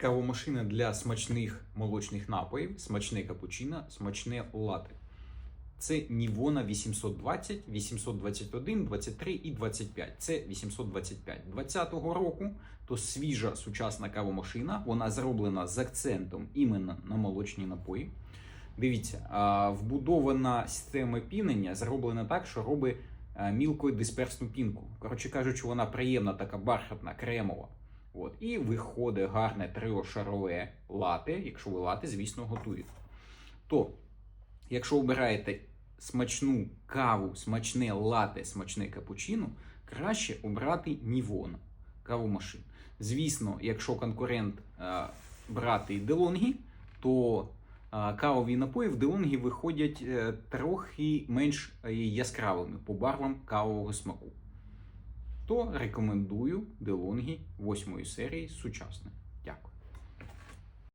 Кавомашина для смачних молочних напоїв, смачне капучино, смачне лате. Це Нівона 820, 821, 23 і 25. Це 825. 20-го року то свіжа сучасна кавомашина. Вона зроблена з акцентом іменно на молочні напої. Дивіться, вбудована система пінення зроблена так, що робить а, мілкою дисперсну пінку. Коротше кажучи, вона приємна, така бархатна, кремова. От. І виходить гарне трьошарове лате, якщо ви лате, звісно, готуєте. То, якщо обираєте смачну каву, смачне лате, смачне капучино, краще обрати Нівона кавомашин. Звісно, якщо конкурент е, брати Делонгі, то е, кавові напої в Делонгі виходять е, трохи менш яскравими по барвам кавового смаку. То рекомендую Делонгі 8 серії сучасне.